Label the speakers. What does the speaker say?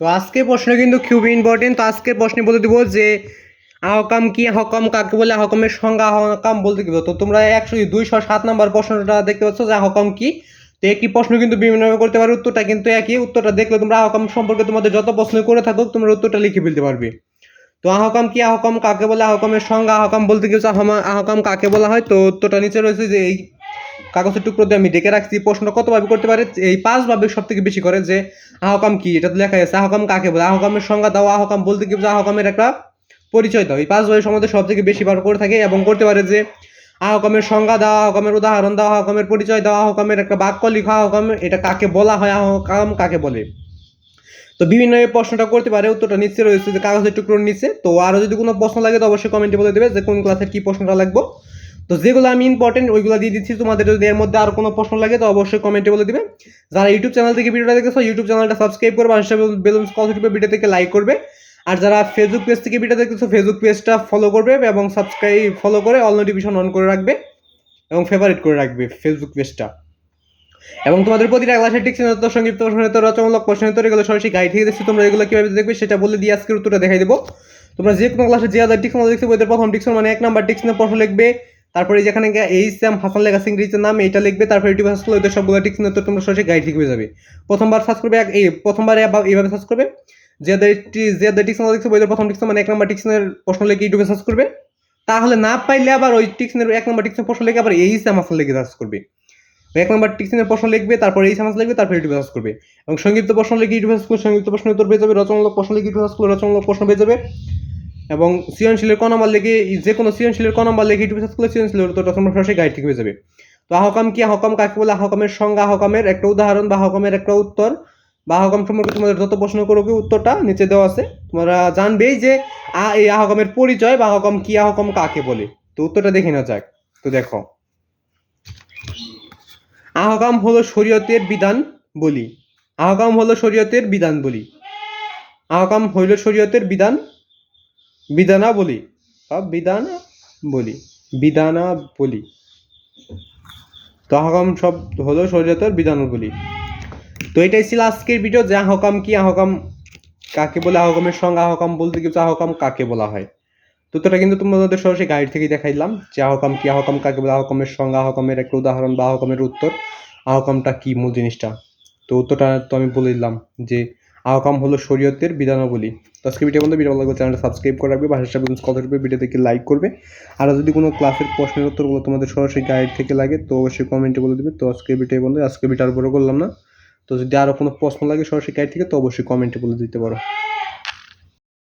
Speaker 1: তো আজকের প্রশ্ন কিন্তু খুবই ইম্পর্টেন্ট তো আজকে প্রশ্নে বলে দেবো যে, আহকাম কি হকম কাকে বলে হকামের সংজ্ঞা হকাম বলতে কি তো তোমরা একশো দুইশো সাত নম্বর প্রশ্নটা দেখতে পাচ্ছ যে হকম কি? তো একই প্রশ্ন কিন্তু বিভিন্নভাবে করতে পারো, উত্তরটা কিন্তু একই। উত্তরটা দেখলে তোমরা আহকাম সম্পর্কে তোমাদের যত প্রশ্ন করে থাকো, তোমরা উত্তরটা লিখে ফেলতে পারবে। তো আহকাম কি, আহকাম কাকে বলে, আহকামের সংজ্ঞা, আহকাম বলতে কি আহকাম কাকে বলা হয়? তো উত্তরটা নিচে রয়েছে যে এই কাগজের টুকরো দিয়ে আমি ডেকে রাখছি। প্রশ্ন কতভাবে করতে পারে? এই পাঁচ ভাবে সব থেকে বেশি করে যে, আহকাম কি? এটা লেখা আছে। আহকাম কাকে বলে? আহকামের সংজ্ঞা দাও। আহকাম বলতে কি? আহকামের একটা পরিচয় দাও। এই পাঁচ ভাবে সম্বন্ধে সব থেকে বেশি বার করে থাকে এবং করতে পারে যে, আহকামের সংজ্ঞা দাও, আহকামের উদাহরণ দাও, আহকামের পরিচয় দাও, আহকামের একটা বাক্য লিখো, আহকাম এটা কাকে বলা হয়, আহকাম কাকে বলে? তো বিভিন্ন এই প্রশ্নটা করতে পারে, উত্তরটা নিচে রয়েছে যে, কাগজের টুকরোর নিচে। তো আরও যদি কোনো প্রশ্ন লাগে তো অবশ্যই কমেন্টে বলে দেবে যে, কোন ক্লাসের কি প্রশ্নটা লাগবে। তো যেগুলো আমি ইম্পর্টেন্ট ওইগুলো দিয়ে দিচ্ছি। তোমাদের যদি এর মধ্যে আর কোনো প্রশ্ন লাগে, তো অবশ্যই কমেন্টে বলে দিবে। যারা ইউটিউব চ্যানেল থেকে ভিডিওটা দেখেছ ইউটিউব চ্যানেলটা সাবস্ক্রাইব করবে, আর বেলুন কল ভিডিও থেকে লাইক করবে। আর যারা ফেসবুক পেজ থেকে ভিডিও দেখতেছো ফেসবুক পেজটা ফলো করবে এবং সাবস্ক্রাইব ফলো করে অল নোটিফিকেশন অন করে রাখবে এবং ফেভারিট করে রাখবে ফেসবুক পেজটা এবং তোমাদের প্রতিটা ক্লাসের টিক্স তো সংক্ষিপ্ত প্রশ্ন তো রচনামূলক প্রশ্ন তো এগুলো সরাসরি গাইড থেকে দিচ্ছি। তোমরা এগুলো কীভাবে দেখবে সেটা বলে দিয়ে আজকের উত্তরটা দেখাই দেবো। তোমরা যে কোনো ক্লাসে যে হাজার টিক্স দেখছ বইদের প্রথম টিক্স মানে এক নাম্বার টিক্স প্রশ্ন লিখবে। তারপরে যেখানে এই স্যাম হাসান লেখা ইংরেজির নাম এটা লিখবে, তারপরে ইউটিউব সার্চ করলে ওদের সবগুলো নিয়ে তো তোমরা সরাসরি গাইড হয়ে যাবে। প্রথমবার সার্চ করবে এই প্রথমবার এইভাবে সার্চ করবে। যে যে টিক্স দেখছ বইদের প্রথম টিক্স মানে এক নাম্বার টিক্সের প্রশ্ন লিখে ইউটিউবে সার্চ করবে। তাহলে না পাইলে আবার ওই টিক্সের এক নাম্বার টিক্সের প্রশ্ন লিখে আবার এই স্যাম হাসান লিখে সার্চ করবে। এক নম্বর টিক্সিনের প্রশ্ন লিখবে, তারপর এই সমাজ লিখবে, তারপর ইউটিউবে সার্চ করবে। এবং সংক্ষিপ্ত প্রশ্ন লিখে ইউটিউবে সার্চ করলে, সংক্ষিপ্ত প্রশ্ন উত্তর পেয়ে যাবে, রচনামূলক প্রশ্ন লিখে ইউটিউবে সার্চ করলে রচনামূলক প্রশ্ন পেয়ে যাবে। এবং সৃজনশীলের ক নম্বর লিখে যে কোনো সৃজনশীলের ক নম্বর লিখে ইউটিউবে সার্চ করলে সৃজনশীলের উত্তরটা তোমরা সরাসরি গাইড থেকে পেয়ে যাবে। তো আহকাম কি? আহকাম কাকে বলে? আহকামের সংজ্ঞা, আহকামের একটা উদাহরণ বা আহকামের একটা উত্তর বা আহকাম সম্পর্কে তোমাদের যত প্রশ্ন করো কি উত্তরটা নিচে দেওয়া আছে। তোমরা জানবেই যে আ, এই আহকামের পরিচয় বা আহকাম কি, আহকাম কাকে বলে? তো উত্তরটা দেখে নেওয়া যাক। তো দেখো। আহকাম হলো শরীয়তের বিধান বলি। আহকাম হলো শরীয়তের বিধান বলি। আহকাম হইল শরীয়তের বিধান বিধানা বলি। বা বিধানা বলি। বিধানা বলি। তো আহকাম সব হলো শরীয়তের বিধান বলি। তো এটাই ছিল আজকের ভিডিও যে আহকাম কি, আহকাম কাকে বলে, আহকামের সঙ্গে আহকাম বলতে কিছু, আহকাম কাকে বলা হয়। তো তোটা কিন্তু তোমাদের সরাসরি গাইড থেকে দেখাইলাম যে আহকাম কি, আহকাম কাকে বলে, আহকামের সঙ্গে আহকামের একটা উদাহরণ বা আহকামের উত্তর, আহকামটা কি মূল জিনিসটা। তো উত্তরটা তো আমি বলে দিলাম যে আহকাম হলো শরীয়তের বিধানাবলী। তো আজকে ভিডিও বন্ধু ভিডিও লাগবে চ্যানেলটা সাবস্ক্রাইব করে রাখবে ভাষা বিজনেস কথা ভিডিও থেকে লাইক করবে। আর যদি কোনো ক্লাসের প্রশ্নের উত্তরগুলো তোমাদের সরাসরি গাইড থেকে লাগে, তো অবশ্যই কমেন্টে বলে দেবে। তো আজকে ভিডিও বন্ধু আজকে ভিডিও আর বড় করলাম না। তো যদি আরও কোনো প্রশ্ন লাগে সরাসরি গাইড থেকে, তো অবশ্যই কমেন্টে বলে দিতে পারো।